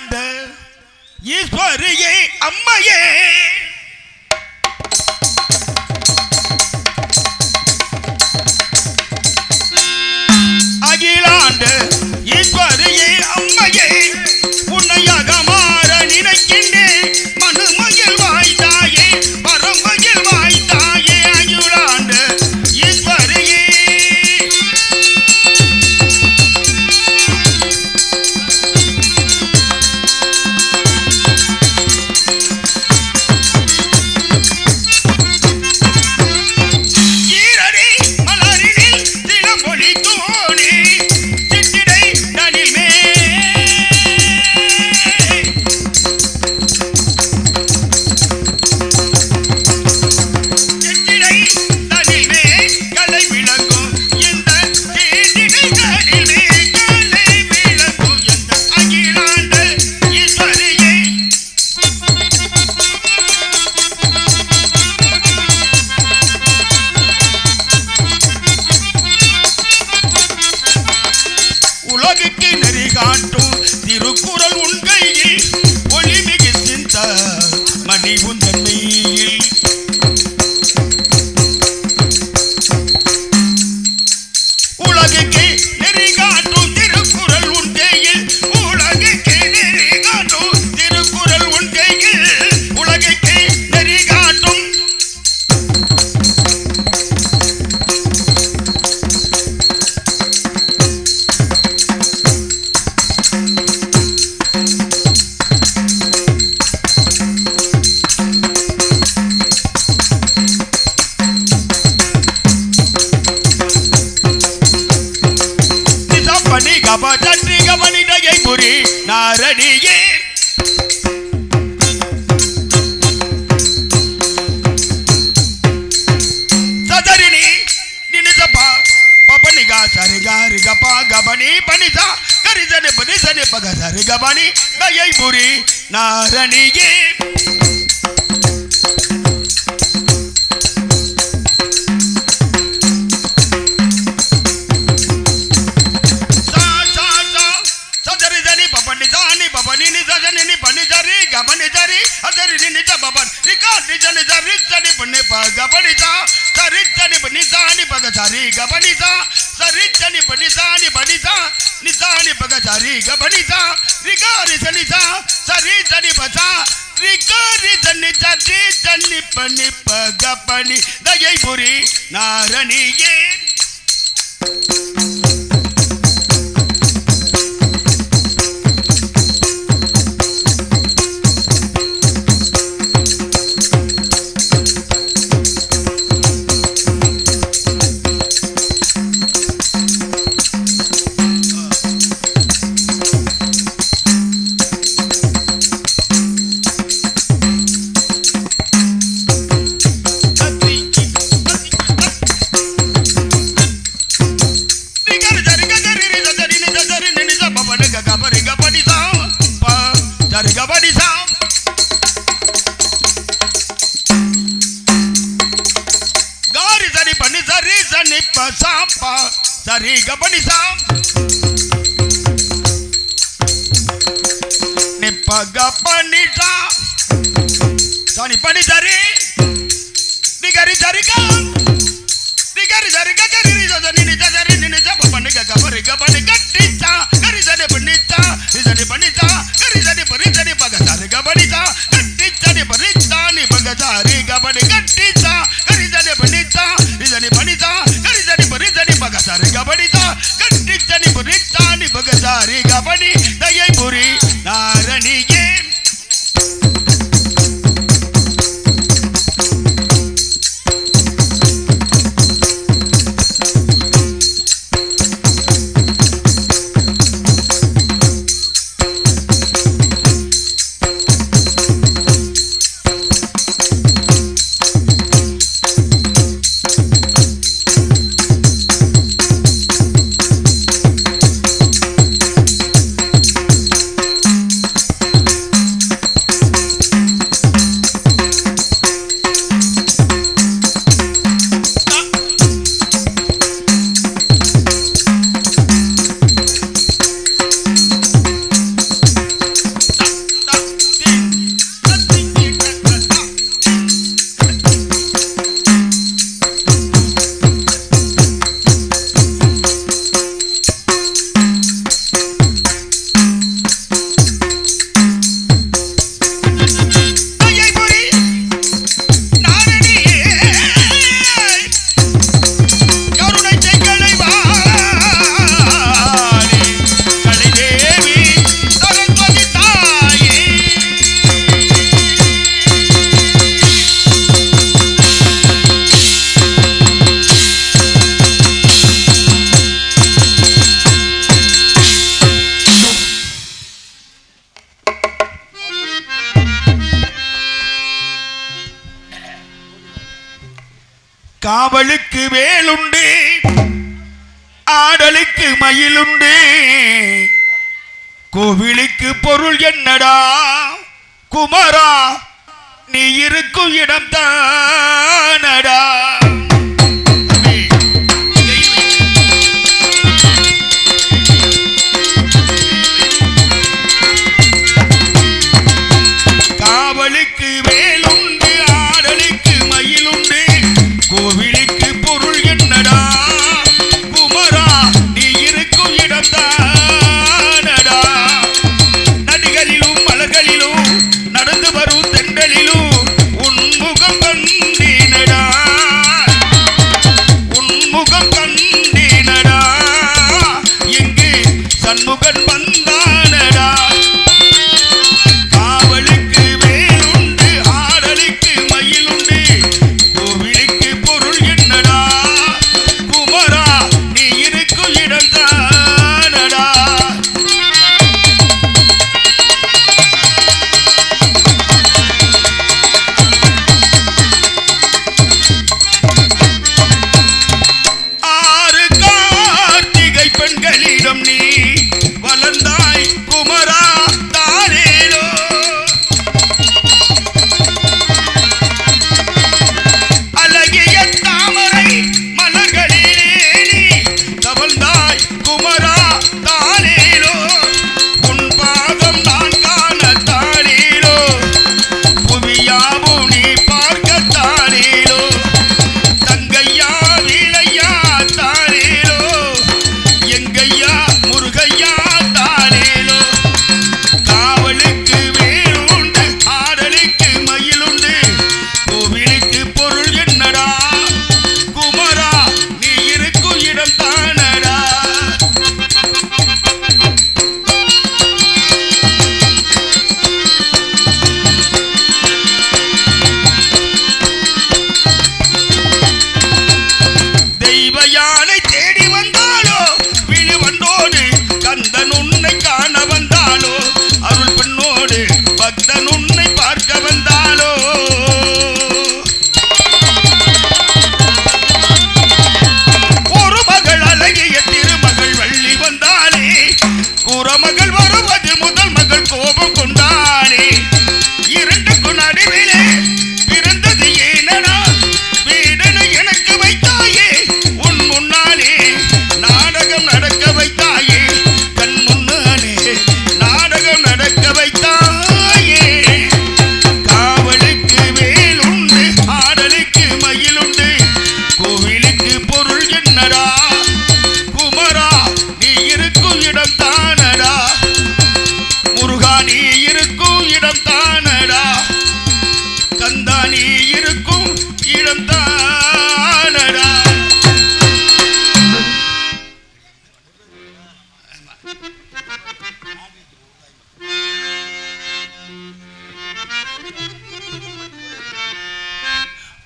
ஆண்ட ஈஸ்வரியே அம்மையே. அகிலாண்ட ஈஸ்வரியே அம்மையே. बनी बनी जा, करी जने बनी, जने बगा जा रे गबानी ना यही बुरी नारणी गे जा। சரி சனி படி சாணி படிதா நீ சாணி பக சரி க படிதா ரிகாரி சனிதா சரி சனி பசா ரிகாரி சன்னி சரி சன்னி பனி பக பனி தயை புரி நாரணியே சரிப்ப சாப்பா சரி கபடி சாம். நிப்ப கபடி சா சனி படி சரி நிகரி சரி கா காவலுக்கு வேலுண்டு ஆடலுக்கு மயிலுண்டு. கோவிலுக்கு பொருள் என்னடா? குமரா நீ இருக்கும் இடம் தானடா நீ இருக்கும் இடம்தான்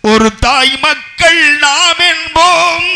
ஒரு தாய் மக்கள் நாம் என்போம்.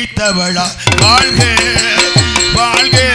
இழித்தவளா? வாழ்க வாழ்க.